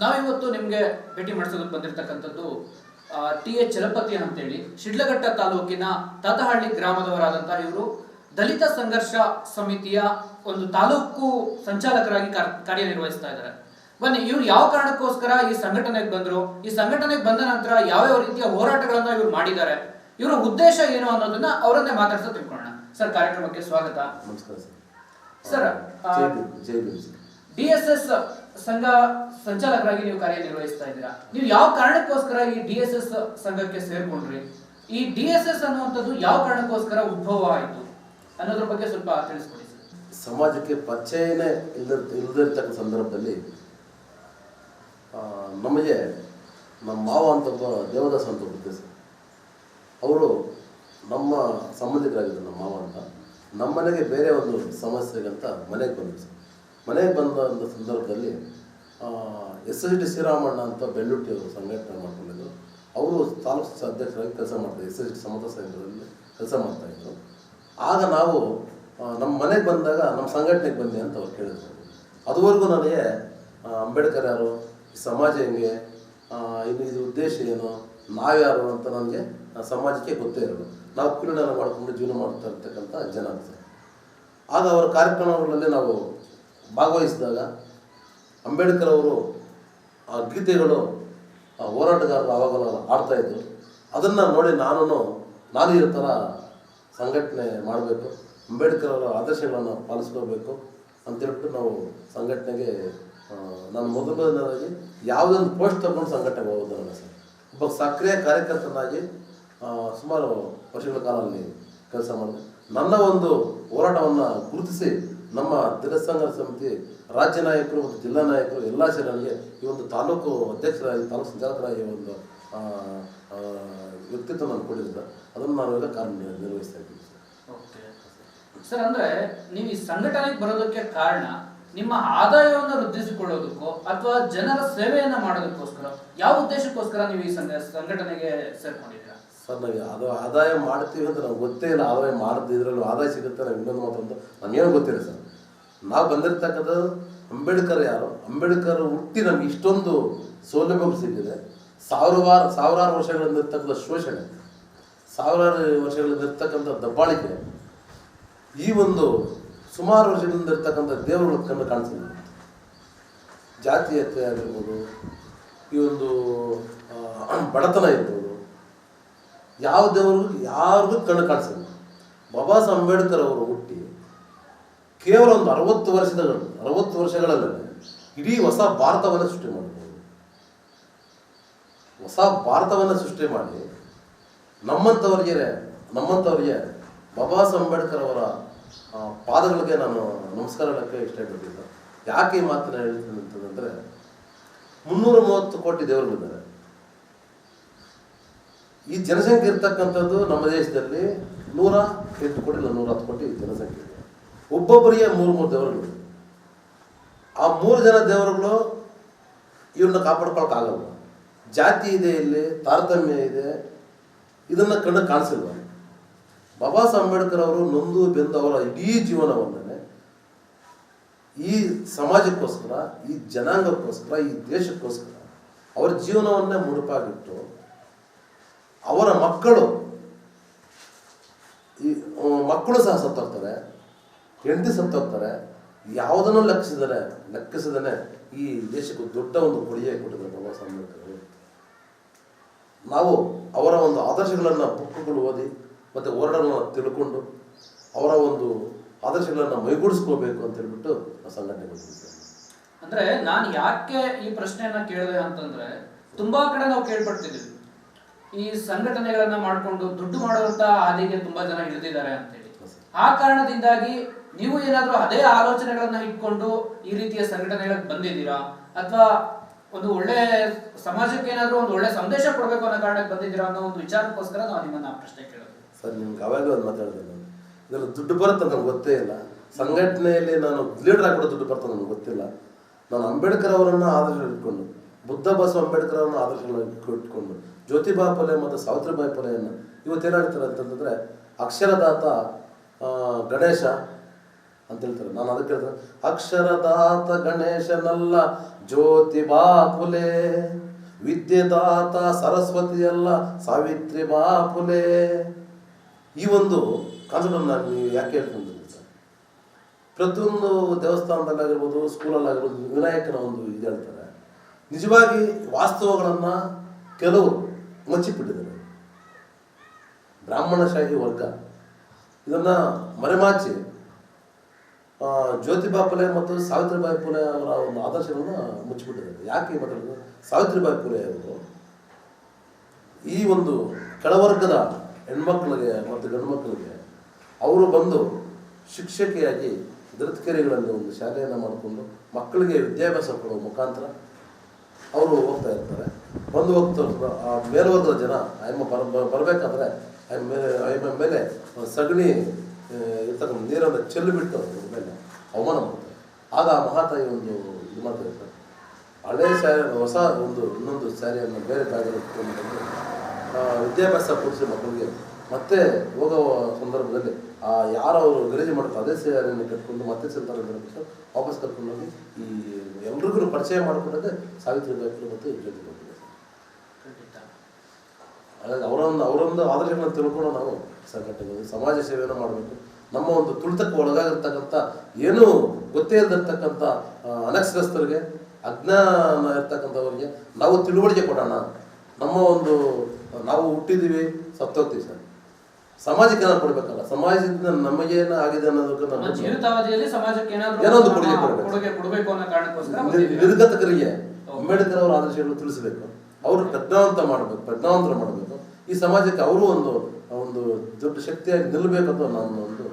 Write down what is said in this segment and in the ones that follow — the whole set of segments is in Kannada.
ನಾವಿವತ್ತು ನಿಮಗೆ ಭೇಟಿ ಮಾಡಿಸೋದಕ್ಕೆ ಬಂದಿರತಕ್ಕಂಥದ್ದು ಟಿ ಎಚ್ ಚಲಪತಿ ಅಂತೇಳಿ ಶಿಡ್ಲಘಟ್ಟ ತಾಲೂಕಿನ ತಾತಹಳ್ಳಿ ಗ್ರಾಮದವರಾದಂತಹ ಇವರು ದಲಿತ ಸಂಘರ್ಷ ಸಮಿತಿಯ ಒಂದು ತಾಲೂಕು ಸಂಚಾಲಕರಾಗಿ ಕಾರ್- ಕಾರ್ಯನಿರ್ವಹಿಸ್ತಾ ಇದ್ದಾರೆ. ಬನ್ನಿ ಇವ್ರು ಯಾವ ಕಾರಣಕ್ಕೋಸ್ಕರ ಈ ಸಂಘಟನೆಗೆ ಬಂದ್ರು? ಈ ಸಂಘಟನೆಗೆ ಬಂದ ನಂತರ ಯಾವ್ಯಾವ ರೀತಿಯ ಹೋರಾಟಗಳನ್ನ ಇವ್ರು ಮಾಡಿದ್ದಾರೆ? ಇವರ ಉದ್ದೇಶ ಏನು ಅನ್ನೋದನ್ನ ಅವರನ್ನೇ ಮಾತಾಡ್ತಾ ತಿಳ್ಕೊಳ್ಳೋಣ. ಸರ್ ಕಾರ್ಯಕ್ರಮಕ್ಕೆ ಸ್ವಾಗತ. ನಮಸ್ಕಾರ ಸರ್. ಡಿ ಎಸ್ ಎಸ್ ಸಂಘ ಸಂಚಾಲಕರಾಗಿ ನೀವು ಕಾರ್ಯನಿರ್ವಹಿಸ್ತಾ ಇದ್ದೀರಾ? ನೀವು ಯಾವ ಕಾರಣಕ್ಕೋಸ್ಕರ ಈ ಡಿ ಎಸ್ ಎಸ್ ಸಂಘಕ್ಕೆ ಸೇರ್ಕೊಂಡ್ರಿ? ಈ ಡಿ ಎಸ್ ಎಸ್ ಅನ್ನುವಂಥದ್ದು ಯಾವ ಕಾರಣಕ್ಕೋಸ್ಕರ ಉದ್ಭವ ಆಯಿತು? ಅನ್ನೋದ್ರ ಬಗ್ಗೆ ಸ್ವಲ್ಪ ತಿಳಿಸ್ಕೊಡಿ ಸಮಾಜಕ್ಕೆ ಪರಿಚಯನೇ ಇಲ್ದ ಇಲ್ಲದಿರ್ತಕ್ಕಂಥ ಸಂದರ್ಭದಲ್ಲಿ ನಮಗೆ ನಮ್ಮ ಮಾವ ಅಂತ ದೇವದಾಸ ಅಂತ ಸರ್. ಅವರು ನಮ್ಮ ಸಂಬಂಧಿಕರಾಗಿದ್ದರು ನಮ್ಮ ಮಾವ ಅಂತ ನಮ್ಮ ಮನೆಗೆ ಬೇರೆ ಒಂದು ಸಮಸ್ಯೆಗಂತ ಮನೆಗೆ ಬಂದರು ಸರ್. ಮನೆಗೆ ಬಂದ ಒಂದು ಸಂದರ್ಭದಲ್ಲಿ ಎಸ್ ಎಸ್ ಡಿ ಶ್ರೀರಾಮಣ್ಣ ಅಂತ ಬೆಳ್ಳುಟ್ಟಿ ಅವರು ಸಂಘಟನೆ ಮಾಡ್ಕೊಂಡಿದ್ದರು ಅವರು ತಾಲೂಕು ಅಧ್ಯಕ್ಷರಾಗಿ ಕೆಲಸ ಮಾಡ್ತಾರೆ ಎಸ್ ಎಸ್ ಡಿ ಸಮತ ಸಂಘದಲ್ಲಿ ಕೆಲಸ ಮಾಡ್ತಾಯಿದ್ರು ಆಗ ನಾವು ನಮ್ಮ ಮನೆಗೆ ಬಂದಾಗ ನಮ್ಮ ಸಂಘಟನೆಗೆ ಬಂದೆ ಅಂತ ಅವ್ರು ಕೇಳಿದ್ರು. ಅದುವರೆಗೂ ನನಗೆ ಅಂಬೇಡ್ಕರ್ ಯಾರು ಸಮಾಜ ಹೆಂಗೆ ಇನ್ನು ಇದು ಉದ್ದೇಶ ಏನು ನಾವ್ಯಾರು ಅಂತ ನನಗೆ ಸಮಾಜಕ್ಕೆ ಗೊತ್ತೇ ಇರೋದು. ನಾವು ಕುಲನೆಲ್ಲ ಮಾಡಿಕೊಂಡು ಜೀವನ ಮಾಡ್ತಾ ಇರ್ತಕ್ಕಂಥ ಜನ ಅಂತ. ಆಗ ಅವರ ಕಾರ್ಯಕ್ರಮಗಳಲ್ಲಿ ನಾವು ಭಾಗವಹಿಸಿದಾಗ ಅಂಬೇಡ್ಕರ್ ಅವರು ಆ ಗೀತೆಗಳು, ಆ ಹೋರಾಟಗಾರರು ಆಡ್ತಾ ಇದ್ದರು ಅದನ್ನು ನೋಡಿ ನಾನು ನಾನು ಈ ಥರ ಸಂಘಟನೆ ಮಾಡಬೇಕು. ಅಂಬೇಡ್ಕರ್ ಅವರ ಆದರ್ಶಗಳನ್ನು ಪಾಲಿಸ್ಕೋಬೇಕು ಅಂತೇಳ್ಬಿಟ್ಟು ನಾವು ಸಂಘಟನೆಗೆ ನಾನು ಮೊದಲನೇದಾಗಿ ಯಾವುದೊಂದು ಪೋಸ್ಟ್ ತಗೊಂಡು ಸಂಘಟನೆ ಹೋಗೋದು ನನ್ನ ಸರ್. ಒಬ್ಬ ಸಕ್ರಿಯ ಕಾರ್ಯಕರ್ತನಾಗಿ ಸುಮಾರು ವರ್ಷಗಳ ಕಾಲ ಅಲ್ಲಿ ಕೆಲಸ ಮಾಡಿದೆ. ನನ್ನ ಒಂದು ಹೋರಾಟವನ್ನು ಗುರುತಿಸಿ ನಮ್ಮ ತಿರಸಂಘ ಸಮಿತಿ ರಾಜ್ಯ ನಾಯಕರು ಮತ್ತು ಜಿಲ್ಲಾ ನಾಯಕರು ಎಲ್ಲ ಸೇರಿ ನನಗೆ ಈ ಒಂದು ತಾಲೂಕು ಅಧ್ಯಕ್ಷರಾಗಿ ತಾಲೂಕು ಸಂಚಾಲಕರಾಗಿ ಒಂದು ವ್ಯಕ್ತಿತ್ವ ನಾನು ಕೊಟ್ಟಿದ್ದೆ ಅದನ್ನು ನಾನು ಈಗ ಕಾರ್ಯ ನಿರ್ವಹಿಸ್ತಾ ಇದ್ದೀನಿ ಸರ್. ಓಕೆ. ಸರ್ ಅಂದ್ರೆ ನೀವು ಈ ಸಂಘಟನೆಗೆ ಬರೋದಕ್ಕೆ ಕಾರಣ ನಿಮ್ಮ ಆದಾಯವನ್ನು ವೃದ್ಧಿಸಿಕೊಳ್ಳೋದಕ್ಕೋ ಅಥವಾ ಜನರ ಸೇವೆಯನ್ನು ಮಾಡೋದಕ್ಕೋಸ್ಕರ ಯಾವ ಉದ್ದೇಶಕ್ಕೋಸ್ಕರ ನೀವು ಈ ಸಂಘ ಸಂಘಟನೆಗೆ ಸೇರ್ಕೊಂಡಿದ್ದೀರಾ? ಸರ್ ನಾವು ಅದು ಆದಾಯ ಮಾಡ್ತೀವಿ ಅಂತ ನಮ್ಗೆ ಗೊತ್ತೇ ಇಲ್ಲ. ಆದಾಯ ಮಾಡಿದ್ದು ಇದರಲ್ಲೂ ಆದಾಯ ಸಿಗುತ್ತೆ ನಾವು ಇನ್ನೊಂದು ಮಾತ್ರ ಅಂತ ನಮಗೇನು ಗೊತ್ತಿಲ್ಲ ಸರ್. ನಾವು ಬಂದಿರ್ತಕ್ಕಂಥದ್ದು ಅಂಬೇಡ್ಕರ್ ಯಾರು? ಅಂಬೇಡ್ಕರ್ ಹುಟ್ಟಿ ನಮ್ಗೆ ಇಷ್ಟೊಂದು ಸೌಲಭ್ಯಗಳು ಸಿಕ್ಕಿದೆ ಸಾವಿರವಾರು, ಸಾವಿರಾರು ವರ್ಷಗಳಿಂದ ಇರ್ತಕ್ಕಂಥ ಶೋಷಣೆ, ಸಾವಿರಾರು ವರ್ಷಗಳಿಂದ ಇರ್ತಕ್ಕಂಥ ದಬ್ಬಾಳಿಕೆ, ಈ ಒಂದು ಸುಮಾರು ವರ್ಷಗಳಿಂದ ಇರ್ತಕ್ಕಂಥ ದೇವರುಗಳ ಕಣ್ಣು ಜಾತಿ ಜಾತೀಯತೆ ಆಗಿರ್ಬೋದು, ಈ ಒಂದು ಬಡತನ ಇರ್ಬೋದು ಯಾವ ದೇವರು ಯಾರಿಗೂ ಕಣ್ಣು ಕಾಣಿಸಿಲ್ಲ. ಬಾಬಾ ಸಾಹೇಬ್ ಅಂಬೇಡ್ಕರ್ ಅವರು ಹುಟ್ಟಿ ಕೇವಲ ಒಂದು ಅರವತ್ತು ವರ್ಷದ ಅರವತ್ತು ವರ್ಷಗಳಲ್ಲೇ, ಇಡೀ ಹೊಸ ಭಾರತವನ್ನು ಸೃಷ್ಟಿ ಮಾಡಿದ್ರು ಹೊಸ ಭಾರತವನ್ನು ಸೃಷ್ಟಿ ಮಾಡಿ ನಮ್ಮಂಥವ್ರಿಗೆ ನಮ್ಮಂಥವ್ರಿಗೆ ಬಾಬಾ ಸಾಹೇಬ್ ಅಂಬೇಡ್ಕರ್ ಅವರ ಪಾದಗಳಿಗೆ ನಾನು ನಮಸ್ಕಾರ ಹೇಳಕ್ಕೆ ಇಷ್ಟಪಡ್ತೀನಿ. ಯಾಕೆ ಈ ಮಾತನ್ನ ಹೇಳ್ತೀನಿ ಅಂತಂದರೆ, ಮುನ್ನೂರ ಮೂವತ್ತು ಕೋಟಿ ದೇವರುಗಳಿದ್ದಾರೆ. ಈ ಜನಸಂಖ್ಯೆ ಇರ್ತಕ್ಕಂಥದ್ದು ನಮ್ಮ ದೇಶದಲ್ಲಿ ನೂರ ಎಂಟು ಕೋಟಿ ಇಲ್ಲ, ನೂರ ಹತ್ತು ಕೋಟಿ ಜನಸಂಖ್ಯೆ. ಒಬ್ಬೊಬ್ಬರಿಗೆ ಮೂರು ಮೂರು ದೇವರುಗಳು ಆ ಮೂರು ಜನ ದೇವರುಗಳು ಇವ್ರನ್ನ ಕಾಪಾಡ್ಕೊಳಕ್ಕಾಗಲ್ಲ. ಜಾತಿ ಇದೆ ಇಲ್ಲಿ, ತಾರತಮ್ಯ ಇದೆ, ಇದನ್ನು ಕಂಡು ಕಾಣಿಸಿಲ್ವ? ಬಾಬಾ ಸಾಹೇಬ್ ಅಂಬೇಡ್ಕರ್ ಅವರು ನೊಂದು ಬೆಂದು ಅವರ ಇಡೀ ಜೀವನವನ್ನೇ ಈ ಸಮಾಜಕ್ಕೋಸ್ಕರ, ಈ ಜನಾಂಗಕ್ಕೋಸ್ಕರ, ಈ ದೇಶಕ್ಕೋಸ್ಕರ ಅವರ ಜೀವನವನ್ನೇ ಮುಡುಪಾಗಿಟ್ಟು ಅವರ ಮಕ್ಕಳು ಈ ಮಕ್ಕಳು ಸಹ ಸತ್ತೋಗ್ತಾರೆ. ಹೆಂಡತಿ ಸತ್ತೋಗ್ತಾರೆ ಯಾವುದನ್ನು ಲೆಕ್ಕಿಸಿದರೆ ಲೆಕ್ಕಿಸಿದನೆ ಈ ದೇಶಕ್ಕೆ ದೊಡ್ಡ ಒಂದು ಕೊಡುಗೆ ಕೊಟ್ಟಿದ್ದಾರೆ ಬಾಬಾ. ನಾವು ಅವರ ಒಂದು ಆದರ್ಶಗಳನ್ನು ಬುಕ್ಗಳು ಓದಿ ಮತ್ತು ಹೋರಾಟಗಳನ್ನು ತಿಳ್ಕೊಂಡು ಅವರ ಒಂದು ಆದರ್ಶಗಳನ್ನು ಮೈಗೂಡಿಸ್ಕೋಬೇಕು ಅಂತ ಹೇಳ್ಬಿಟ್ಟು ಆ ಸಂಘಟನೆ ಬಂದಿದ್ದೇವೆ ಅಂದ್ರೆ ನಾನು ಯಾಕೆ ಈ ಪ್ರಶ್ನೆಯನ್ನ ಕೇಳಿದೆ ಅಂತಂದ್ರೆ ತುಂಬ ಕಡೆ ನಾವು ಕೇಳ್ಪಡ್ತಿದ್ವಿ ಈ ಸಂಘಟನೆಗಳನ್ನ ಮಾಡಿಕೊಂಡು ದುಡ್ಡು ಮಾಡುವಂತ ಹಾದಿಗೆ ತುಂಬಾ ಜನ ಇಳಿದಿದ್ದಾರೆ ಅಂತೇಳಿ. ಆ ಕಾರಣದಿಂದಾಗಿ ನೀವು ಏನಾದರೂ ಅದೇ ಆಲೋಚನೆಗಳನ್ನ ಇಟ್ಕೊಂಡು ಈ ರೀತಿಯ ಸಂಘಟನೆಗಳಿಗೆ ಬಂದಿದ್ದೀರಾ? ಅಥವಾ ಒಂದು ಒಳ್ಳೆ ಸಮಾಜಕ್ಕೆ ಏನಾದರೂ ಒಂದು ಒಳ್ಳೆ ಸಂದೇಶ ಕೊಡಬೇಕು ಅನ್ನೋ ಕಾರಣಕ್ಕೆ ಬಂದಿದ್ದೀರಾ ಅನ್ನೋ ಒಂದು ವಿಚಾರಕ್ಕೋಸ್ಕರ ನಾವು ನಿಮ್ಮನ್ನ ಪ್ರಶ್ನೆ ಕೇಳೋದು. ಸರ್, ನಿಮ್ಗೆ ಅವಾಗಲೂ ಒಂದು ಮಾತಾಡಿದೆ ಇದರಲ್ಲಿ ದುಡ್ಡು ಬರುತ್ತೆ ನನಗೆ ಗೊತ್ತೇ ಇಲ್ಲ. ಸಂಘಟನೆಯಲ್ಲಿ ನಾನು ಲೀಡರ್ ಆಗಿ ಕೂಡ ದುಡ್ಡು ಬರುತ್ತೆ ನನಗೆ ಗೊತ್ತಿಲ್ಲ. ನಾನು ಅಂಬೇಡ್ಕರ್ ಅವರನ್ನು ಆದರ್ಶ ಇಟ್ಕೊಂಡು, ಬುದ್ಧ ಬಸವ ಅಂಬೇಡ್ಕರ್ ಅವರನ್ನು ಆದರ್ಶಗಳನ್ನು ಇಟ್ಕೊಂಡು ಜ್ಯೋತಿಬಾ ಫುಲೆ ಮತ್ತು ಸಾವಿತ್ರಿಬಾಯಿ ಫುಲೆಯನ್ನು ಇವತ್ತೇನಾಗ್ತಾರೆ ಅಂತಂದರೆ ಅಕ್ಷರದಾತ ಗಣೇಶ ಅಂತ ಹೇಳ್ತಾರೆ. ನಾನು ಅದಕ್ಕೆ ಹೇಳ್ತಾರೆ ಅಕ್ಷರದಾತ ಗಣೇಶನಲ್ಲ ಜ್ಯೋತಿ ಬಾಪುಲೆ ವಿದ್ಯೆದಾತ ಸರಸ್ವತಿಯಲ್ಲ ಸಾವಿತ್ರಿ ಬಾಪುಲೆ ಈ ಒಂದು ಕಾನ್ಸೆಪ್ಟ್ ನಾನು ನೀವು ಯಾಕೆ ಹೇಳ್ತೀನಿ ಸರ್? ಪ್ರತಿಯೊಂದು ದೇವಸ್ಥಾನದಲ್ಲಾಗಿರ್ಬೋದು ಸ್ಕೂಲಲ್ಲಾಗಿರ್ಬೋದು ವಿನಾಯಕನ ಒಂದು ಇದು ಹೇಳ್ತಾರೆ. ನಿಜವಾಗಿ ವಾಸ್ತವಗಳನ್ನು ಕೆಲವರು ಬ್ರಾಹ್ಮಣ ಶಾಹಿ ವರ್ಗ. ಇದನ್ನು ಮರೆಮಾಚಿ ಜ್ಯೋತಿಬಾ ಫುಲೆ ಮತ್ತು ಸಾವಿತ್ರಿಬಾಯಿ ಫುಲೆ ಅವರ ಒಂದು ಆದರ್ಶಗಳನ್ನು ಮುಚ್ಚಿಬಿಟ್ಟಿದ್ದಾರೆ. ಯಾಕೆ ಮಾತಾಡೋದು? ಸಾವಿತ್ರಿಬಾಯಿ ಫುಲೆ ಅವರು ಈ ಒಂದು ಕೆಳವರ್ಗದ ಹೆಣ್ಮಕ್ಳಿಗೆ ಮತ್ತು ಗಂಡು ಮಕ್ಕಳಿಗೆ ಅವರು ಬಂದು ಶಿಕ್ಷಕಿಯಾಗಿ ದೃತ್ಕೆರೆಗಳಲ್ಲಿ ಒಂದು ಶಾಲೆಯನ್ನು ಮಾಡಿಕೊಂಡು ಮಕ್ಕಳಿಗೆ ವಿದ್ಯಾಭ್ಯಾಸ ಕೊಡುವ ಮುಖಾಂತರ ಅವರು ಹೋಗ್ತಾ ಇರ್ತಾರೆ. ಬಂದು ಹೋಗ್ತಾ ಆ, ಮೇಲ್ವರ್ಗದ ಜನ ಆಯಮ್ಮ ಬರ ಬರಬೇಕಾದ್ರೆ ಐಮ ಮೇಲೆ ಐಮ ಮೇಲೆ ಸಗಣಿ ಇರ್ತಕ್ಕಂಥ ನೀರನ್ನು ಚೆಲ್ಲಿಬಿಟ್ಟು ಅವಮಾನ ಮಾಡ್ತಾರೆ ಆಗ ಆ ಮಹಾತಾಯಿ ಒಂದು ಇದು ಮಾಡ್ತಾ ಇರ್ತಾರೆ ಹಳೆ ಸ್ಯಾರಿ ಹೊಸ ಒಂದು ಇನ್ನೊಂದು ಸ್ಯಾರಿಯನ್ನು ಬೇರೆ ಬ್ಯಾಗಲ್ಲಿ ಇಟ್ಕೊಂಡು ವಿದ್ಯಾಭ್ಯಾಸ ಕೊಡಿಸಿ ಮಕ್ಕಳಿಗೆ. ಮತ್ತೆ ಹೋಗೋ ಸಂದರ್ಭದಲ್ಲಿ ಆ ಯಾರು ಅವರು ಗರೀಜಿ ಮಾಡ್ತಾರೆ ಅದೇ ಸ್ಯಾರಿಯನ್ನು ಕಟ್ಕೊಂಡು ಮತ್ತೆ ಅಂತ ವಾಪಸ್ ಕರ್ಕೊಂಡು ಹೋಗಿ ಈ ಎಲ್ರಿಗೂ ಪರಿಚಯ ಮಾಡಿಕೊಡೋದೇ ಸಾವಿತ್ರಿ ಬಾಯಿ ಮತ್ತು ಜ್ಯೋತಿ ಹಾಗಾಗಿ ಅವರೊಂದು ಅವರೊಂದು ಆದರ್ಶಗಳನ್ನು ತಿಳ್ಕೊಂಡು ನಾವು ಸಂಘಟನೆ ಸಮಾಜ ಸೇವೆಯನ್ನು ಮಾಡಬೇಕು. ನಮ್ಮ ಒಂದು ತುಳಿತಕ್ಕೆ ಒಳಗಾಗಿರ್ತಕ್ಕಂಥ ಏನೂ ಗೊತ್ತೇ ಇಲ್ದಿರ್ತಕ್ಕಂಥ ಆ, ಅನಕ್ಷರಸ್ಥರಿಗೆ ಅಜ್ಞಾನ ಇರ್ತಕ್ಕಂಥವ್ರಿಗೆ ನಾವು ತಿಳುವಳಿಕೆ ಕೊಡೋಣ. ನಮ್ಮ ಒಂದು ನಾವು ಹುಟ್ಟಿದ್ದೀವಿ ಸತ್ತೋಗ್ತೀವಿ ಸರ್. ಸಮಾಜಕ್ಕೆ ಏನಾದ್ರು ಕೊಡ್ಬೇಕಲ್ಲ? ಸಮಾಜದಿಂದ ನಮಗೇನು ಆಗಿದೆ ಅನ್ನೋದಕ್ಕೆ ನಮ್ಮ ನಮ್ಮ ಸಮಾಜಕ್ಕೆ ಏನಾದ್ರು ಏನೋ ಒಂದು ಕೊಡುಗೆ ಕೊಡ್ಬೇಕು. ನಿರ್ಗತಕರಿಗೆ ಅಂಬೇಡ್ಕರ್ ಅವರ ಆದರ್ಶಗಳು ತಿಳಿಸಬೇಕು. ಅವರು ಪ್ರಜ್ಞಾವಂತ ಮಾಡಬೇಕು ಪ್ರಜ್ಞಾವಂತರ ಮಾಡಬೇಕು. ಈ ಸಮಾಜಕ್ಕೆ ಅವರು ಒಂದು ಒಂದು ದೊಡ್ಡ ಶಕ್ತಿಯಾಗಿ ನಿಲ್ಲಬೇಕಂತ ನನ್ನ ಒಂದು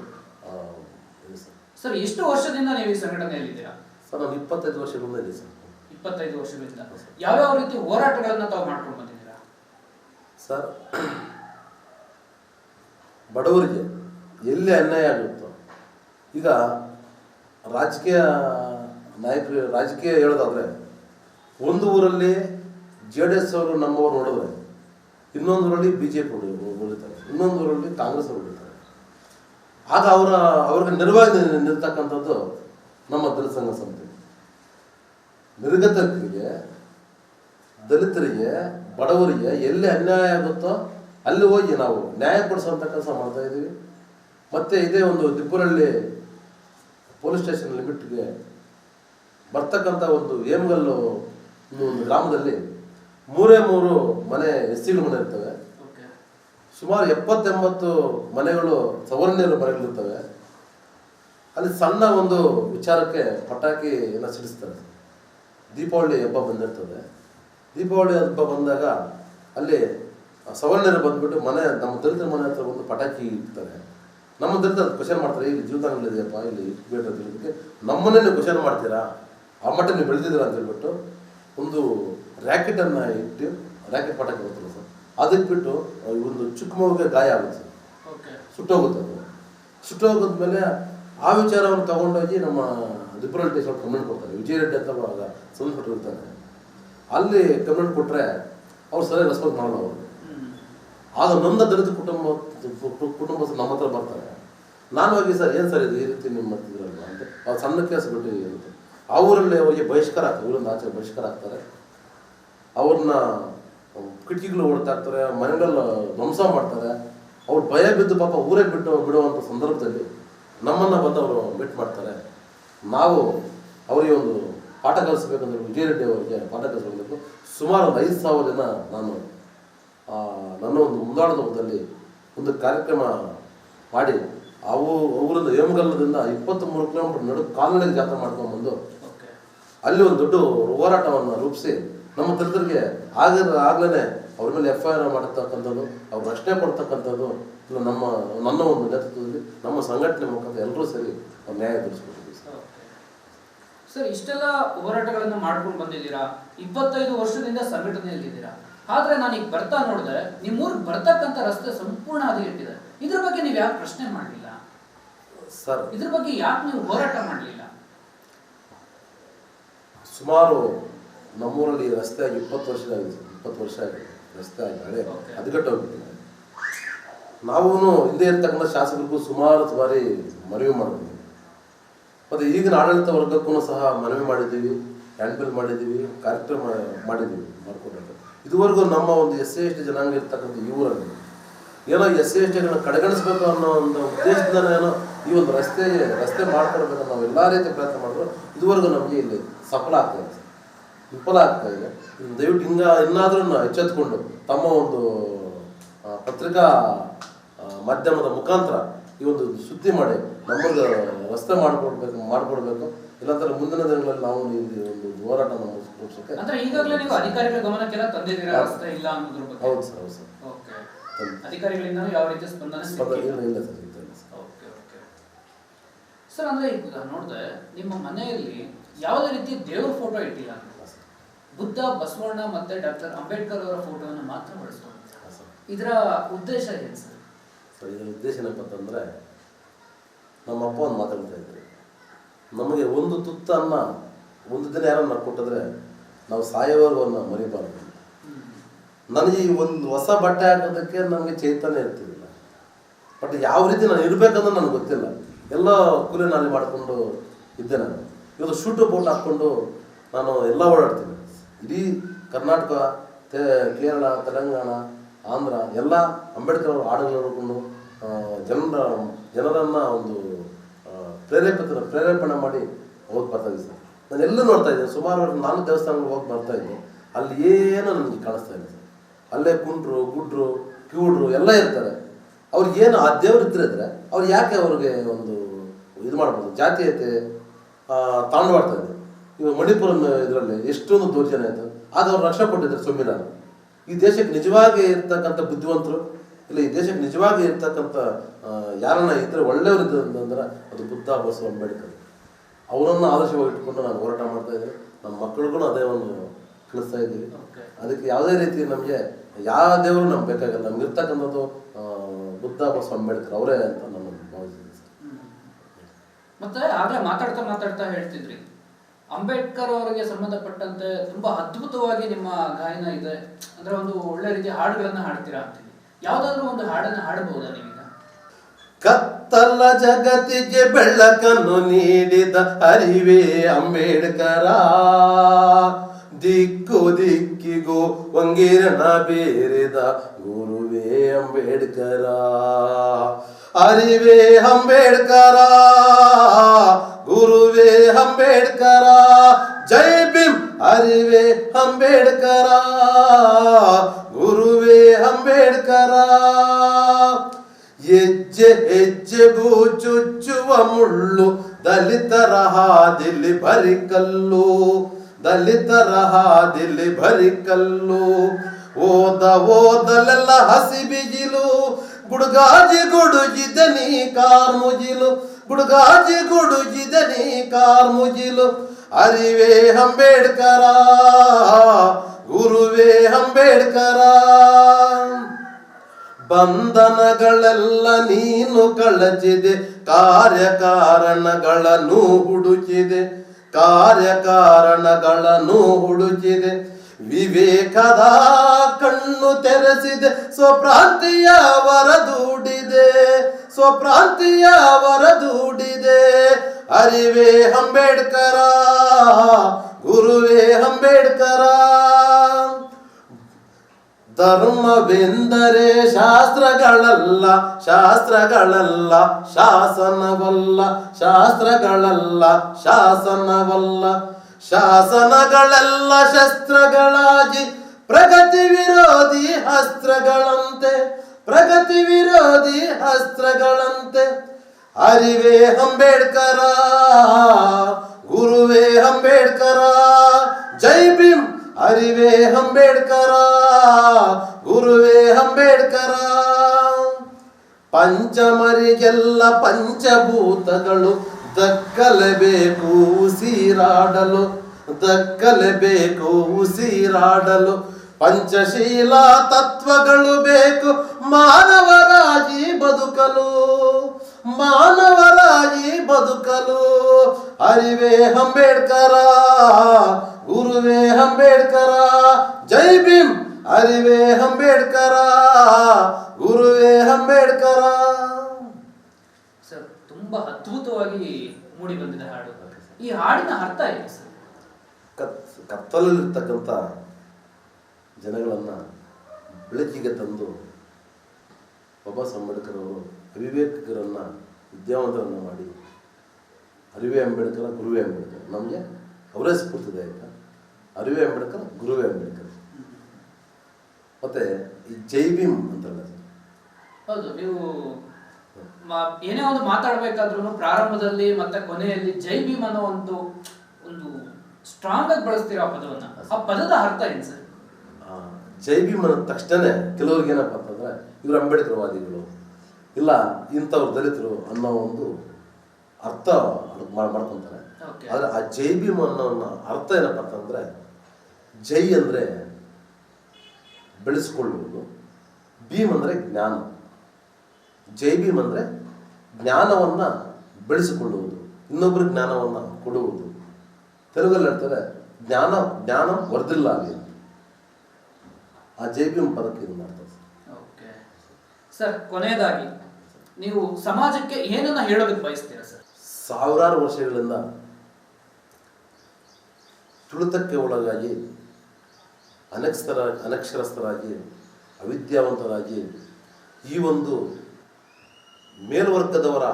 ಸರ್ ಎಷ್ಟು ವರ್ಷದಿಂದ ನೀವು ಈ ಸಂಘಟನೆಯಲ್ಲಿದ್ದೀರಾ? ಸರ್ ನಾನು ಇಪ್ಪತ್ತೈದು ವರ್ಷಗಳಿಂದ ಇದೆ ಸರ್. ಇಪ್ಪತ್ತೈದು ವರ್ಷಗಳಿಂದ ಯಾವ್ಯಾವ ರೀತಿ ಹೋರಾಟಗಳನ್ನ ತಾವು ಮಾಡ್ಕೊಂಡು ಬಂದಿದ್ದೀರಾ? ಸರ್ ಬಡವರಿಗೆ ಎಲ್ಲಿ ಅನ್ಯಾಯ ಆಗುತ್ತೋ ಈಗ ರಾಜಕೀಯ ನಾಯಕರು ರಾಜಕೀಯ ಹೇಳೋದಾದ್ರೆ ಒಂದು ಊರಲ್ಲಿ ಜೆ ಡಿ ಎಸ್ ಅವರು ನಮ್ಮವರು ನೋಡಿದ್ರೆ ಇನ್ನೊಂದು ಊರಲ್ಲಿ ಬಿ ಜೆ ಪಿ ಉಳಿತಾರೆ ಇನ್ನೊಂದು ಊರಲ್ಲಿ ಕಾಂಗ್ರೆಸ್ ಉಳಿತಾರೆ. ಆಗ ಅವರ, ಅವ್ರಿಗೆ ನೆರವಾಗಿ ನಿಲ್ತಕ್ಕಂಥದ್ದು ನಮ್ಮ ದಲಿತ ಸಂಘ ಸಮಿತಿ. ನಿರ್ಗತರಿಗೆ ದಲಿತರಿಗೆ, ಬಡವರಿಗೆ ಎಲ್ಲಿ ಅನ್ಯಾಯ ಆಗುತ್ತೋ ಅಲ್ಲಿ ಹೋಗಿ ನಾವು ನ್ಯಾಯ ಕೊಡಿಸುವಂಥ ಕೆಲಸ ಮಾಡ್ತಾ ಇದ್ದೀವಿ. ಮತ್ತೆ ಇದೇ ಒಂದು ದಿಬ್ಬರಳ್ಳಿ ಪೊಲೀಸ್ ಸ್ಟೇಷನ್ ಲಿಮಿಟ್ಗೆ ಬರ್ತಕ್ಕಂಥ ಒಂದು ಏಮ್ಗಲ್ಲು ಒಂದು ಗ್ರಾಮದಲ್ಲಿ ಮೂರೇ ಮೂರು ಮನೆ ಎಸ್ ಸಿಗಳ ಮನೆ ಇರ್ತವೆ. ಓಕೆ. ಸುಮಾರು ಎಪ್ಪತ್ತೆಂಬತ್ತು ಮನೆಗಳು ಸವರ್ಣೀಯರು ಮನೆಗಳಿರ್ತವೆ ಅಲ್ಲಿ ಸಣ್ಣ ಒಂದು ವಿಚಾರಕ್ಕೆ ಪಟಾಕಿ ಎಲ್ಲ ಸಿಡಿಸ್ತಾರೆ. ದೀಪಾವಳಿ ಹಬ್ಬ ಬಂದಿರ್ತದೆ. ದೀಪಾವಳಿ ಹಬ್ಬ ಬಂದಾಗ ಅಲ್ಲಿ ಸವರ್ಣರು ಬಂದ್ಬಿಟ್ಟು ಮನೆ ನಮ್ಮ ದಲಿತರ ಮನೆ ಹತ್ರ ಒಂದು ಪಟಾಕಿ ಇಡ್ತಾರೆ. ನಮ್ಮ ದಲಿತ ಕ್ವಶನ್ ಮಾಡ್ತಾರೆ ಇಲ್ಲಿ ಜೀವದಾನಗಳಿದೆಯಪ್ಪ ಇಲ್ಲಿ ಇಟ್ಬೇಕು ಅಂತ ನಮ್ಮನ್ನೇ ನೀವು ಕ್ವಶನ್ ಮಾಡ್ತೀರಾ? ಆ ಮಟ್ಟ ನೀವು ಬೆಳೆದಿದ್ದೀರಾ ಅಂತ ಹೇಳ್ಬಿಟ್ಟು ಒಂದು ರ್ಯಾಕೆಟನ್ನು ಇಟ್ಟು ರ್ಯಾಕೆಟ್ ಪಟಾಕಿ ಬರ್ತಲ್ಲ ಸರ್. ಅದಕ್ಕೆ ಬಿಟ್ಟು ಒಂದು ಚಿಕ್ಕ ಮಗುಗೆ ಗಾಯ ಆಗುತ್ತೆ ಸರ್. ಸುಟ್ಟೋಗುತ್ತೆ ಅದು. ಸುಟ್ಟೋಗಿದ್ಮೇಲೆ ಆ ವಿಚಾರವನ್ನು ತಗೊಂಡೋಗಿ ನಮ್ಮ ಲಿಬರಲ್ ಸ್ವಲ್ಪ ಕಂಪ್ಲೇಂಟ್ ಕೊಡ್ತಾರೆ. ವಿಜಯ ರೆಡ್ಡಿ ಅಂತ ಆಗ ಸಂಬಂಧಪಟ್ಟಿರ್ತಾನೆ ಅಲ್ಲಿ ಕಂಪ್ಲೇಂಟ್ ಕೊಟ್ಟರೆ ಅವ್ರು ಸರಿಯಾಗಿ ರೆಸ್ಪಾನ್ಸ್ ಮಾಡಲ್ಲ ಅವರು. ಆಗ ನೊಂದ ದಲಿತ ಕುಟುಂಬ ಕುಟುಂಬ ನಮ್ಮ ಹತ್ರ ಬರ್ತಾರೆ. ನಾನು ಹೋಗಿ ಸರ್ ಏನು ಸರ್ ಇದು? ಈ ರೀತಿ ನಿಮ್ಮ ಮಾಡ್ತಿದ್ರಲ್ವ ಅಂತ. ಅವ್ರು ಸಣ್ಣ ಕೇಸ್ ಬಿಟ್ಟು ಇರುತ್ತೆ. ಆ ಊರಲ್ಲಿ ಅವರಿಗೆ ಬಹಿಷ್ಕಾರ ಆಗ್ತದೆ. ಊರಿಂದ ಆಚೆ ಬಹಿಷ್ಕಾರ ಆಗ್ತಾರೆ. ಅವ್ರನ್ನ ಕಿಟಕಿಗಳು ಓಡ್ತಾ ಇರ್ತಾರೆ ಮನೆಗಳೆಲ್ಲ ಧ್ವಂಸ ಮಾಡ್ತಾರೆ. ಅವ್ರು ಭಯ ಬಿದ್ದು ಪಾಪ ಊರೇ ಬಿಟ್ಟು ಬಿಡುವಂಥ ಸಂದರ್ಭದಲ್ಲಿ ನಮ್ಮನ್ನು ಬಂದು ಅವರು ಮೀಟ್ ಮಾಡ್ತಾರೆ. ನಾವು ಅವರಿಗೆ ಒಂದು ಪಾಠ ಕಲಿಸ್ಬೇಕಂದ್ರೆ ವಿಜಯ ರೆಡ್ಡಿ ಅವರಿಗೆ ಪಾಠ ಕಲಿಸ್ಬೇಕು. ಸುಮಾರು ಒಂದು ಐದು ಸಾವಿರ ಜನ ನಾನು ನನ್ನ ಒಂದು ಮುಂದಾಳದಲ್ಲಿ ಒಂದು ಕಾರ್ಯಕ್ರಮ ಮಾಡಿ ಅವು ಊರಿಂದ ಏಮಗಲ್ಲದಿಂದ ಇಪ್ಪತ್ತ್ ಮೂರು ಕಿಲೋಮೀಟರ್ ನಡು ಕಾಲ್ನಡಿಗೆ ಜಾತ್ರೆ ಮಾಡ್ಕೊಂಡ್ಬಂದು ಅಲ್ಲಿ ಒಂದು ದೊಡ್ಡ ಹೋರಾಟವನ್ನು ರೂಪಿಸಿ ನಮ್ಮ ದಲಿತರಿಗೆ ಆಗ ಆಗ್ಲೇ ಅವ್ರ ಮೇಲೆ ಎಫ್ ಐ ಆರ್ ಮಾಡತಕ್ಕಂಥದ್ದು ಅವ್ರು ರಕ್ಷಣೆ ಕೊಡ್ತಕ್ಕಂಥದ್ದು ಇಲ್ಲ ನಮ್ಮ ನನ್ನ ಒಂದು ನೇತೃತ್ವದಲ್ಲಿ ನಮ್ಮ ಸಂಘಟನೆ ಮುಖಾಂತರ ಎಲ್ಲರೂ ಸರಿ ಅವ್ರು ನ್ಯಾಯ ತಿಳಿಸ್ಕೊಟ್ಟಿದ್ದೀವಿ ಸರ್ ಸರ್ ಇಷ್ಟೆಲ್ಲ ಹೋರಾಟಗಳನ್ನು ಮಾಡ್ಕೊಂಡು ಬಂದಿದ್ದೀರಾ? ಇಪ್ಪತ್ತೈದು ವರ್ಷದಿಂದ ಸಂಘಟನೆಯಲ್ಲಿದ್ದೀರಾ? ಆದ್ರೆ ನಾನು ಈಗ ಬರ್ತಾ ನೋಡಿದ್ರೆ ನಿಮ್ಮೂರಿಗೆ ಬರ್ತಕ್ಕಂಥ ರಸ್ತೆ ಸಂಪೂರ್ಣ ಹದಗೆಟ್ಟಿದೆ ಇದ್ರ ಬಗ್ಗೆ ನೀವು ಯಾಕೆ ಪ್ರಶ್ನೆ ಮಾಡಲಿಲ್ಲ? ಸರ್. ಇದ್ರ ಬಗ್ಗೆ ಯಾಕೆ ನೀವು ಹೋರಾಟ ಮಾಡಲಿಲ್ಲ? ಸುಮಾರು ನಮ್ಮೂರಲ್ಲಿ ಈ ರಸ್ತೆ ಆಗಿ ಇಪ್ಪತ್ತು ವರ್ಷ ಆಗಿದೆ. ಇಪ್ಪತ್ತು ವರ್ಷ ಆಗಿದೆ ರಸ್ತೆ ಆಗಿ ಹಳೆ. ಹದಗೆಟ್ಟೋಗ್ಬಿಟ್ಟಿದೆ ನಾವು ಹಿಂದೆ ಇರ್ತಕ್ಕಂಥ ಶಾಸಕರಿಗೂ ಸುಮಾರು ಬಾರಿ ಮನವಿ ಮಾಡಿದ್ವಿ ಮತ್ತು ಈಗಿನ ಆಡಳಿತ ವರ್ಗಕ್ಕೂ ಸಹ ಮನವಿ ಮಾಡಿದ್ದೀವಿ ಹ್ಯಾಂಡ್ಬಿಲ್ ಮಾಡಿದ್ದೀವಿ ಕಾರ್ಯಕ್ರಮ ಮಾಡಿದ್ದೀವಿ ಮಾಡ್ಕೊಟ್ಟಿದ್ದು ಇದುವರೆಗೂ ನಮ್ಮ ಒಂದು ಎಸ್ ಸಿ ಎಸ್ ಟಿ ಜನಾಂಗ ಇರ್ತಕ್ಕಂಥ ಇವರಲ್ಲಿ ಊರಲ್ಲಿ ಏನೋ ಎಸ್ ಸಿ ಎಸ್ ಟಿಗಳನ್ನ ಕಡೆಗಣಿಸ್ಬೇಕು ಅನ್ನೋ ಒಂದು ಉದ್ದೇಶದಿಂದ ಏನೋ ಈ ಒಂದು ರಸ್ತೆ ರಸ್ತೆ ಮಾಡ್ಕೊಡ್ಬೇಕು ನಾವು ಎಲ್ಲ ರೀತಿ ಪ್ರಯತ್ನ ಮಾಡಿದ್ರು ಇದುವರೆಗೂ ನಮಗೆ ಇಲ್ಲಿ ಸಫಲ ಆಗ್ತಾ ಇದೆ ವಿಫಲ ಆಗ್ತಾ ಇದೆ. ದಯವಿಟ್ಟು ಹಿಂಗ ಇನ್ನಾದ್ರೂ ಎಚ್ಚೆತ್ಕೊಂಡು ತಮ್ಮ ಒಂದು ಪತ್ರಿಕಾ ಮಾಧ್ಯಮದ ಮುಖಾಂತರ ಈ ಒಂದು ಸುದ್ದಿ ಮಾಡಿ ನಮ್ಮದು ರಸ್ತೆ ಮಾಡಿಕೊಡ್ಬೇಕು ಮಾಡಿಕೊಡ್ಬೇಕು. ಇಲ್ಲಾಂದ್ರೆ ಮುಂದಿನ ದಿನಗಳಲ್ಲಿ ನಾವು ಇಲ್ಲಿ ಒಂದು ಹೋರಾಟ ಮುಗಿಸ್ಕೊಡ್ಸೋಕೆ ಹೌದು. ಸರ್ ಹೌದು ಸರ್. ಅಧಿಕಾರಿಗಳಿಂದ ಯಾವ ರೀತಿ ಸ್ಪಂದನೆ ಇಲ್ಲ ಸರ್ ಸರ್ ಅಂದ್ರೆ ನೋಡಿದೆ ನಿಮ್ಮ ಮನೆಯಲ್ಲಿ ಯಾವುದೇ ರೀತಿ ದೇವ್ರ ಫೋಟೋ ಇಟ್ಟಿಲ್ಲ ಬುದ್ಧ ಬಸವಣ್ಣ ಮತ್ತೆ ಡಾಕ್ಟರ್ ಅಂಬೇಡ್ಕರ್ ಅವರ ಫೋಟೋವನ್ನು ಮಾತ್ರ ಬಳಸ್ಕೊಂಡು ಇದರ ಉದ್ದೇಶ ಏನು ಸರ್? ಸರ್ ಇದರ ಉದ್ದೇಶ ಏನಪ್ಪ ಅಂತಂದರೆ ನಮ್ಮ ಅಪ್ಪ ಒಂದು ಮಾತಾಡ್ತಾ ಇದ್ರು. ನಮಗೆ ಒಂದು ತುತ್ತ ಅನ್ನ ಒಂದು ದಿನ ಯಾರನ್ನ ಕೊಟ್ಟಿದ್ರೆ ನಾವು ಸಾಯೋವರೆಗೂ ಅನ್ನ ಮರಿಬಾರ್ದು. ನನಗೆ ಈ ಒಂದು ಹೊಸ ಬಟ್ಟೆ ಹಾಕೋದಕ್ಕೆ ನಮಗೆ ಚೈತನ್ಯ ಇರ್ತಿರಲಿಲ್ಲ. ಬಟ್ ಯಾವ ರೀತಿ ನಾನು ಇರಬೇಕಂದ್ರೆ ನನಗೆ ಗೊತ್ತಿಲ್ಲ. ಎಲ್ಲ ಕೂಲಿ ನಾಲಿ ಮಾಡಿಕೊಂಡು ಇದ್ದೆ ನಾನು. ಇವತ್ತು ಶೂಟು ಬೋಟ್ ಹಾಕ್ಕೊಂಡು ನಾನು ಎಲ್ಲ ಓಡಾಡ್ತೀನಿ. ಇಡೀ ಕರ್ನಾಟಕ ಕೇರಳ, ತೆಲಂಗಾಣ, ಆಂಧ್ರ, ಎಲ್ಲ ಅಂಬೇಡ್ಕರ್ ಅವರ ಹಾಡುಗಳು ನೋಡಿಕೊಂಡು ಜನರ, ಜನರನ್ನು ಒಂದು ಪ್ರೇರೇಪಿತ ಪ್ರೇರೇಪಣೆ ಮಾಡಿ ಹೋಗಿ ಬರ್ತಾ ಇದ್ದೀನಿ ಸರ್. ನಾನು ಎಲ್ಲೂ ನೋಡ್ತಾ ಇದ್ದೀನಿ. ಸುಮಾರು ನಾಲ್ಕು ದೇವಸ್ಥಾನಗಳಿಗೆ ಹೋಗಿ ಬರ್ತಾ ಇದ್ದೀನಿ. ಅಲ್ಲಿ ಏನೂ ನನಗೆ ಕಾಣಿಸ್ತಾ ಇಲ್ಲ ಸರ್. ಅಲ್ಲೇ ಕುಂಟ್ರು, ಗುಡ್ರು ಕಿವುಡ್ರು ಎಲ್ಲ ಇರ್ತಾರೆ. ಅವ್ರಿಗೆ ಏನು ಆ ದೇವ್ರು ಇದ್ರೆ ಅವ್ರು ಯಾಕೆ ಅವ್ರಿಗೆ ಒಂದು ಇದು ಮಾಡ್ಬೋದು? ಜಾತೀಯತೆ ತಾಂಡವಾಡ್ತಾ ಇದೆ ಇವಾಗ ಮಣಿಪುರಂ ಇದರಲ್ಲಿ ಎಷ್ಟೊಂದು ದೌರ್ಜನ್ಯ ಆಯಿತು. ಆಗ ಅವ್ರು ರಕ್ಷಣೆ ಕೊಟ್ಟಿದ್ದಾರೆ ಸಂವಿಧಾನ ಈ ದೇಶಕ್ಕೆ ನಿಜವಾಗಿ ಇರ್ತಕ್ಕಂಥ ಬುದ್ಧಿವಂತರು ಇಲ್ಲ ಈ ದೇಶಕ್ಕೆ ನಿಜವಾಗಿ ಇರ್ತಕ್ಕಂಥ ಯಾರನ್ನ ಇದ್ರೆ ಒಳ್ಳೆಯವರು ಅಂತಂದ್ರೆ ಅದು ಬುದ್ಧ ಬಸವ ಅಂಬೇಡ್ಕರ್. ಅವರನ್ನು ಆದರ್ಶವಾಗಿ ಇಟ್ಕೊಂಡು ನಾನು ಹೋರಾಟ ಮಾಡ್ತಾ ಇದ್ದೀನಿ. ನಮ್ಮ ಮಕ್ಕಳಿಗೂ ಅದೇ ಒಂದು ಕಳಿಸ್ತಾ ಇದ್ದೀವಿ. ಅದಕ್ಕೆ ಯಾವುದೇ ರೀತಿ ನಮಗೆ ಯಾವ ದೇವರು ನಮ್ಗೆ ಬೇಕಾಗಲ್ಲ. ನಮ್ಗೆ ಇರ್ತಕ್ಕಂಥದ್ದು ಬುದ್ಧ ಬಸವ ಅಂಬೇಡ್ಕರ್ ಅವರೇ ಅಂತ ಸರ್ ಮತ್ತೆ ಆಗ್ಲೇ ಮಾತಾಡ್ತಾ ಮಾತಾಡ್ತಾ ಹೇಳ್ತಿದ್ರಿ. ಅಂಬೇಡ್ಕರ್ ಅವರಿಗೆ ಸಂಬಂಧಪಟ್ಟಂತೆ ತುಂಬಾ ಅದ್ಭುತವಾಗಿ ನಿಮ್ಮ ಗಾಯನ ಇದೆ. ಅಂದ್ರೆ ಒಂದು ಒಳ್ಳೆ ರೀತಿಯ ಹಾಡುಗಳನ್ನ ಹಾಡ್ತೀರಾ ಅಂತೀವಿ ಯಾವ್ದಾದ್ರು ಒಂದು ಹಾಡನ್ನ ಹಾಡಬಹುದಾ ನೀವೀಗ? ಕತ್ತಲ ಜಗತ್ತಿಗೆ ಬೆಳಕನ್ನು ನೀಡಿದ ಅರಿವೇ ಅಂಬೇಡ್ಕರ. ದಿಕ್ಕು ದಿಕ್ಕಿಗೂ ಒಂಗಿರಣ ಬೇರಿದ ಗುರುವೇ ಅಂಬೇಡ್ಕರ. ಅರಿವೇ ಅಂಬೇಡ್ಕರ. ಅಂಬೇಡ್ಕರ, ಗುರುವೇ ಅಂಬೇಡ್ಕರ. ಹೆಜ್ಜೆ ಹೆಜ್ಜೆಗೂ ಚುಚ್ಚುವ ಮುಳ್ಳು, ದಲಿತರ ಹಾದಿಲಿ ಬರಿಕಲ್ಲು ದಲಿತರ ಹಾದಿಲಿ ಬರಿಕಲ್ಲು ಓದ ಓದಲೆಲ್ಲ ಹಸಿ ಬಿಗಿಲು ಗುಡುಗಾಜಿ ಗುಡುಜಿದ ನೀ ಕಾರ್ಮುಜಿಲು ಗುಡುಗಾಜಿ ಗುಡುಜಿದ ನೀ ಕಾರ್ಮುಜಿಲು ಅರಿವೇ ಅಂಬೇಡ್ಕರ, ಗುರುವೇ ಅಂಬೇಡ್ಕರ. ಬಂಧನಗಳೆಲ್ಲ ನೀನು ಕಳಚಿದೆ, ಕಾರ್ಯಕಾರಣಗಳನ್ನು ಹುಡುಕಿದೆ ಕಾರ್ಯಕಾರಣಗಳನ್ನು ಹುಡುಕಿದೆ. ವಿವೇಕದ ಕಣ್ಣು ತೆರೆಸಿದೆ ಸ್ವಪ್ರಾಂತಿಯ ವರದೂಡಿದೆ ಸ್ವಪ್ರಾಂತಿಯ ವರದೂಡಿದೆ. ಅರಿವೇ ಅಂಬೇಡ್ಕರ, ಗುರುವೇ ಅಂಬೇಡ್ಕರ. ಧರ್ಮವೆಂದರೆ ಶಾಸ್ತ್ರಗಳಲ್ಲ ಶಾಸ್ತ್ರಗಳಲ್ಲ, ಶಾಸನವಲ್ಲ ಶಾಸ್ತ್ರಗಳಲ್ಲ, ಶಾಸನವಲ್ಲ. ಶಾಸನಗಳೆಲ್ಲ ಶಸ್ತ್ರಗಳಾಗಿ ಪ್ರಗತಿ ವಿರೋಧಿ ಅಸ್ತ್ರಗಳಂತೆ. ಪ್ರಗತಿ ವಿರೋಧಿ ಅಸ್ತ್ರಗಳಂತೆ. ಅರಿವೇ ಅಂಬೇಡ್ಕರ, ಗುರುವೇ ಅಂಬೇಡ್ಕರ, ಜೈ ಭೀಮ್. ಅರಿವೇ ಅಂಬೇಡ್ಕರ, ಗುರುವೇ ಅಂಬೇಡ್ಕರ. ಪಂಚಮರಿಗೆಲ್ಲ ಪಂಚಭೂತಗಳು ದಕ್ಕಲೇಬೇಕು, ಉಸಿರಾಡಲು ದಕ್ಕಲೇಬೇಕು, ಉಸಿರಾಡಲು. ಪಂಚಶೀಲ ತತ್ವಗಳು ಬೇಕು. ಮಾನವರಾಗಿ ಬದುಕಲು. ಮಾನವರಾಗಿ ಬದುಕಲು. ಅರಿವೇ ಅಂಬೇಡ್ಕರ ಗುರುವೇ ಅಂಬೇಡ್ಕರ. ಜೈ ಭೀಮ್. ಅರಿವೇ ಅಂಬೇಡ್ಕರ ಗುರುವೇ ಅಂಬೇಡ್ಕರ. ಸರ್ ತುಂಬಾ ಅದ್ಭುತವಾಗಿ ಮೂಡಿ ಬಂದಿದೆ ಹಾಡು. ಈ ಹಾಡಿನ ಅರ್ಥ ಏನು ಸರ್? ಕತ್ ಕತ್ತಲಲ್ಲಿರ್ತಕ್ಕಂಥ ಜನಗಳನ್ನು ಬೆಳಕಿಗೆ ತಂದು ಬಾಬಾ ಅವರು ಅವಿವೇಕರನ್ನು ವಿದ್ಯಾವಂತರನ್ನು ಮಾಡಿ ಅರಿವೆ ಅಂಬೇಡ್ಕರ್, ಗುರುವೇ ಅಂಬೇಡ್ಕರ್. ನಮಗೆ ಅವರೇ ಸ್ಫೂರ್ತಿದಾಯಕ ಅರಿವೆ ಅಂಬೇಡ್ಕರ್, ಗುರುವೇ ಅಂಬೇಡ್ಕರ್. ಮತ್ತು ಈ ಜೈ ಭೀಮ್ ಅಂತ ಹೌದು, ನೀವು ಏನೇ ಒಂದು ಮಾತಾಡಬೇಕಾದ್ರೂ ಪ್ರಾರಂಭದಲ್ಲಿ ಮತ್ತೆ ಕೊನೆಯಲ್ಲಿ ಜೈ ಭೀಮ್ ಅನ್ನೋ ಒಂದು ಒಂದು ಸ್ಟ್ರಾಂಗ್ ಆಗಿ ಬಳಸ್ತೀರಾ ಆ ಪದವನ್ನ. ಆ ಪದದ ಅರ್ಥ ಏನು ಸರ್? ಜೈ ಭೀಮ್ ಅಂದ ತಕ್ಷಣ ಕೆಲವ್ರಿಗೆ ಏನಪ್ಪ ಅಂತಂದ್ರೆ ಇವರು ಅಂಬೇಡ್ಕರ್ವಾದಿಗಳು ಇಲ್ಲ ಇಂಥವ್ರು ದಲಿತರು ಅನ್ನೋ ಒಂದು ಅರ್ಥ ಮಾಡ್ಕೊಂತಾರೆ. ಆದರೆ ಆ ಜೈ ಭೀಮ್ ಅನ್ನೋ ಅರ್ಥ ಏನಪ್ಪ ಅಂತಂದ್ರೆ ಜೈ ಅಂದರೆ ಬೆಳೆಸ್ಕೊಳ್ಳುವುದು ಭೀಮ್ ಅಂದರೆ ಜ್ಞಾನ ಜೈ ಭೀಮ್ ಅಂದರೆ ಜ್ಞಾನವನ್ನು ಬೆಳೆಸಿಕೊಳ್ಳುವುದು ಇನ್ನೊಬ್ಬರು ಜ್ಞಾನವನ್ನು ಕೊಡುವುದು ತೆಲುಗಲ್ಲಿ ಹೇಳ್ತಾರೆ ಜ್ಞಾನ ಜ್ಞಾನ ವರ್ದಿಲ್ಲ ಅಲ್ಲಿ ಅಂತ. ಆ ಜೆ ಬಿ ಎಂ ಪದಕ್ಕೆ ಇದು ಮಾಡ್ತಾರೆ ಓಕೆ. ಸರ್ ಕೊನೆಯದಾಗಿ ನೀವು ಸಮಾಜಕ್ಕೆ ಏನನ್ನ ಹೇಳೋದಕ್ಕೆ ಬಯಸ್ತೀರಾ ಸರ್? ಸಾವಿರಾರು ವರ್ಷಗಳಿಂದ ತುಳಿತಕ್ಕೆ ಒಳಗಾಗಿ ಅನಕ್ಷರ ಅನಕ್ಷರಸ್ಥರಾಗಿ ಅವಿದ್ಯಾವಂತರಾಗಿ ಈ ಒಂದು ಮೇಲ್ವರ್ಗದವರ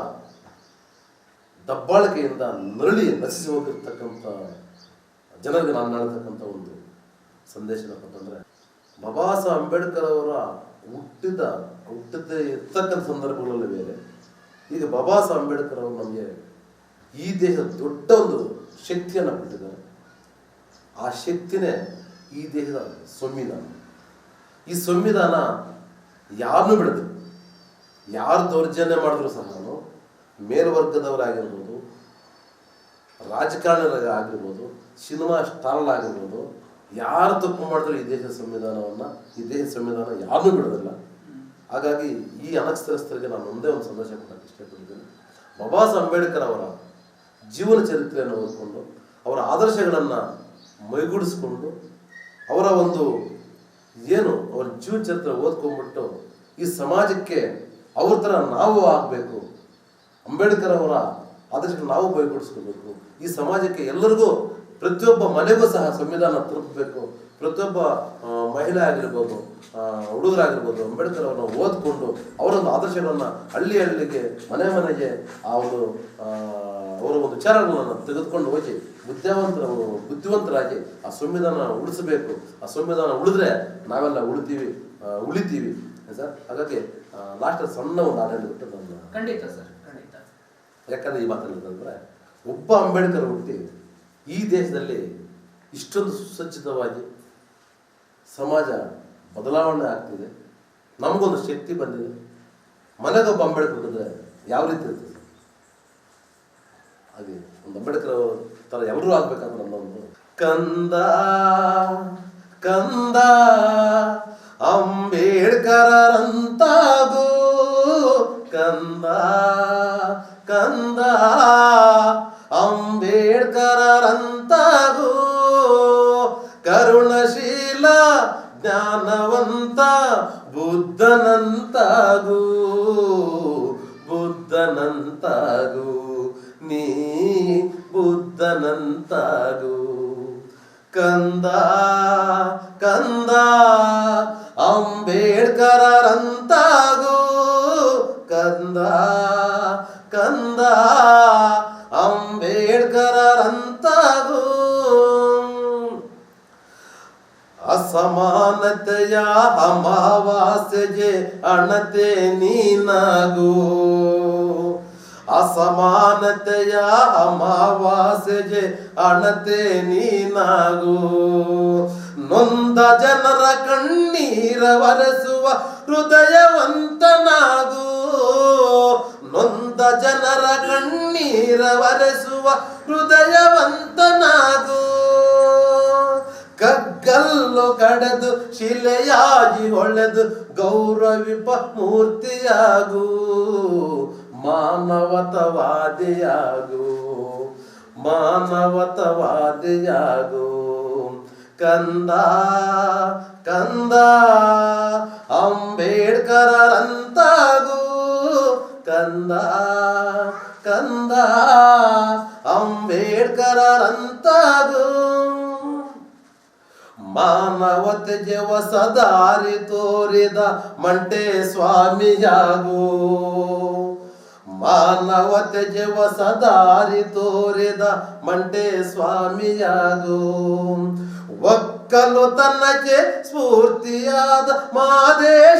ದಬ್ಬಾಳಿಕೆಯಿಂದ ನರಳಿ ನಶಿಸಿ ಹೋಗಿರ್ತಕ್ಕಂಥ ಜನರಿಗೆ ನಾನು ಹೇಳ್ತಕ್ಕಂಥ ಒಂದು ಸಂದೇಶ ಏನಪ್ಪ ಅಂತಂದ್ರೆ ಬಾಬಾ ಅಂಬೇಡ್ಕರ್ ಅವರ ಹುಟ್ಟಿದ ಹುಟ್ಟಿದ ಇರ್ತಕ್ಕಂಥ ಸಂದರ್ಭಗಳಲ್ಲಿ ಬೇರೆ. ಈಗ ಬಾಬಾ ಸಾಹೇಬ್ ಅಂಬೇಡ್ಕರ್ ಅವರು ನಮಗೆ ಈ ದೇಶದ ದೊಡ್ಡ ಒಂದು ಶಕ್ತಿಯನ್ನು ಕೊಟ್ಟಿದ್ದಾರೆ. ಆ ಶಕ್ತಿನೇ ಈ ದೇಶದ ಸಂವಿಧಾನ. ಈ ಸಂವಿಧಾನ ಯಾರನ್ನೂ ಬಿಡದು ಯಾರು ದೌರ್ಜನ್ಯ ಮಾಡಿದ್ರು ಸಹ ನಾನು, ಮೇಲ್ವರ್ಗದವರಾಗಿರ್ಬೋದು, ರಾಜಕಾರಣಿಗಳಾಗಿರ್ಬೋದು, ಸಿನಿಮಾ ಸ್ಟಾರ್ಗಳಾಗಿರ್ಬೋದು ಯಾರು ತಪ್ಪು ಮಾಡಿದ್ರು ಈ ದೇಶದ ಸಂವಿಧಾನವನ್ನು, ಈ ದೇಶದ ಸಂವಿಧಾನ ಯಾರೂ ಬಿಡೋದಿಲ್ಲ. ಹಾಗಾಗಿ ಈ ಅನಕ್ಷರಸ್ಥರಿಗೆ ನಾನು ಒಂದೇ ಒಂದು ಸಂದೇಶ ಕೊಡಕ್ಕೆ ಇಷ್ಟಪಡ್ತೀನಿ. ಬಾಬಾ ಅಂಬೇಡ್ಕರ್ ಅವರ ಜೀವನ ಚರಿತ್ರೆಯನ್ನು ಓದಿಕೊಂಡು, ಅವರ ಆದರ್ಶಗಳನ್ನು ಮೈಗೂಡಿಸ್ಕೊಂಡು, ಅವರ ಒಂದು ಏನು, ಅವರ ಜೀವನ ಚರಿತ್ರೆ ಓದ್ಕೊಂಡ್ಬಿಟ್ಟು ಈ ಸಮಾಜಕ್ಕೆ ಅವ್ರ ಥರ ನಾವು ಆಗಬೇಕು, ಅಂಬೇಡ್ಕರ್ ಅವರ ಆದರ್ಶಗಳನ್ನು ನಾವು ಮೈಗೂಡಿಸ್ಕೋಬೇಕು, ಈ ಸಮಾಜಕ್ಕೆ ಎಲ್ಲರಿಗೂ ಪ್ರತಿಯೊಬ್ಬ ಮನೆಗೂ ಸಹ ಸಂವಿಧಾನ ತಲುಪಬೇಕು. ಪ್ರತಿಯೊಬ್ಬ ಮಹಿಳೆ ಆಗಿರ್ಬೋದು ಹುಡುಗರಾಗಿರ್ಬೋದು ಅಂಬೇಡ್ಕರ್ ಅವರನ್ನ ಓದ್ಕೊಂಡು ಅವರೊಂದು ಆದರ್ಶಗಳನ್ನು ಹಳ್ಳಿ ಹಳ್ಳಿಗೆ ಮನೆ ಮನೆಗೆ ಆ ಒಂದು ಅವರ ಒಂದು ವಿಚಾರಗಳನ್ನು ತೆಗೆದುಕೊಂಡು ಹೋಗಿ ಬುದ್ಧಿವಂತರ ಬುದ್ಧಿವಂತರಾಗಿ ಆ ಸಂವಿಧಾನ ಉಳಿಸಬೇಕು. ಆ ಸಂವಿಧಾನ ಉಳಿದ್ರೆ ನಾವೆಲ್ಲ ಉಳಿತೀವಿ ಉಳಿತೀವಿ. ಸರ್? ಹಾಗಾಗಿ ಲಾಸ್ಟ್ ಸಣ್ಣ ಒಂದು ಹೇಳ್ಬಿಟ್ಟು ನನ್ನ ಖಂಡಿತ ಸರ್ ಖಂಡಿತ. ಯಾಕಂದ್ರೆ ಈ ಮಾತನಾಡಿದ್ರೆ ಒಬ್ಬ ಅಂಬೇಡ್ಕರ್ ಹುಟ್ಟಿ ಈ ದೇಶದಲ್ಲಿ ಇಷ್ಟೊಂದು ಸುಸಜ್ಜಿತವಾಗಿ ಸಮಾಜ ಬದಲಾವಣೆ ಆಗ್ತಿದೆ. ನಮಗೊಂದು ಶಕ್ತಿ ಬಂದಿದೆ. ಮನೆಗೊಬ್ಬ ಅಂಬೇಡ್ಕರ್ ಬಂದರೆ ಯಾವ ರೀತಿ ಇರ್ತದೆ? ಹಾಗೆ ಒಂದು ಅಂಬೇಡ್ಕರ್ ಥರ ಎಲ್ಲರೂ ಆಗ್ಬೇಕಂದ್ರೆ ನಮ್ಮದು ಕಂದ ಕಂದ ಅಂಬೇಡ್ಕರಂತಾಗು ಕಂದ ಕಂದ ಅಂಬೇಡ್ಕರಂತಾಗು ಕರುಣಶೀಲ ಜ್ಞಾನವಂತ ಬುದ್ಧನಂತಾಗು ಬುದ್ಧನಂತಾಗು ನೀ ಬುದ್ಧನಂತಾಗು ಕಂದ ಕಂದ ಅಂಬೇಡ್ಕರಂತಾಗು ಕಂದ ಕಂದ ಅಂಬೇಡ್ಕರಂತಾಗು ಅಸಮಾನತೆಯ ಅಮಾವಾಸ್ಯೆಗೆ ಅಣತೆ ನೀನಾಗು. ಅಸಮಾನತೆಯ ಅಮಾವಾಸ್ಯೆಗೆ ಅಣತೆ ನೀನಾಗು. ನೊಂದ ಜನರ ಕಣ್ಣೀರ ಒರೆಸುವ ಹೃದಯವಂತನಾಗು. ನೊಂದ ಜನರ ಕಣ್ಣೀರ ಒರೆಸುವ ಹೃದಯವಂತನಾದು ಕಗ್ಗಲ್ಲು ಕಡೆದು ಶಿಲೆಯಾಗಿ ಹೊಳೆದು ಗೌರವಿಪ ಮೂರ್ತಿಯಾಗು. ಮಾನವತವಾದಿಯಾಗು. ಮಾನವತವಾದಿಯಾಗು. ಕಂದ ಕಂದ ಅಂಬೇಡ್ಕರಂತಾಗು ಕಂದ ಕಂದ ಅಂಬೇಡ್ಕರಂತಾಗು ಮಾನವತೆಗೆ ಹೊಸ ದಾರಿ ತೋರಿದ ಮಂಟೆ ಸ್ವಾಮಿಯಾಗು ಮಾನವತೆಗೆ ಹೊಸ ದಾರಿ ತೋರಿದ ಮಂಟೆ ಸ್ವಾಮಿಯಾಗು ಒಕ್ಕಲು ತನ್ನಕ್ಕೆ ಸ್ಫೂರ್ತಿಯಾದ ಮಾದೇಶ್ವರರಂತಾಗು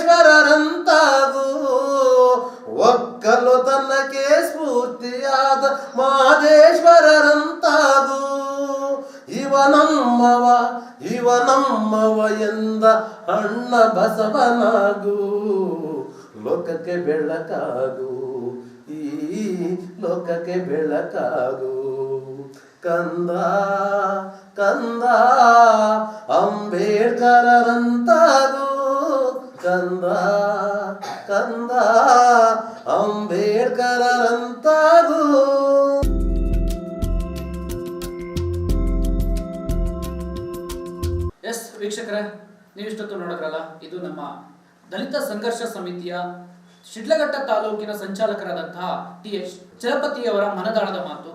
ಒಕ್ಕಲು ತನ್ನಕ್ಕೆ ಸ್ಫೂರ್ತಿಯಾದ ಮಹದೇಶ್ವರರಂತಾಗು. ಇವನಮ್ಮವ ಇವನಮ್ಮವ ಎಂದ ಅಣ್ಣ ಬಸವನಾಗು. ಲೋಕಕ್ಕೆ ಬೆಳಕಾಗು. ಈ ಲೋಕಕ್ಕೆ ಬೆಳಕಾಗು. ಕಂದ ಕಂದ, ಅಂಬೇಡ್ಕರರಂತಾಗು. ಕಂದ ಕಂದ, ಅಂಬೇಡ್ಕರರಂತಾಗು. ಎಸ್ ವೀಕ್ಷಕರೇ, ನೀವಿಷ್ಟೊತ್ತು ನೋಡಿದ್ರಲ್ಲ, ಇದು ನಮ್ಮ ದಲಿತ ಸಂಘರ್ಷ ಸಮಿತಿಯ ಶಿಡ್ಲಘಟ್ಟ ತಾಲೂಕಿನ ಸಂಚಾಲಕರಾದಂತಹ ಟಿ ಎಚ್ ಚಲಪತಿಯವರ ಮನದಾಳದ ಮಾತು.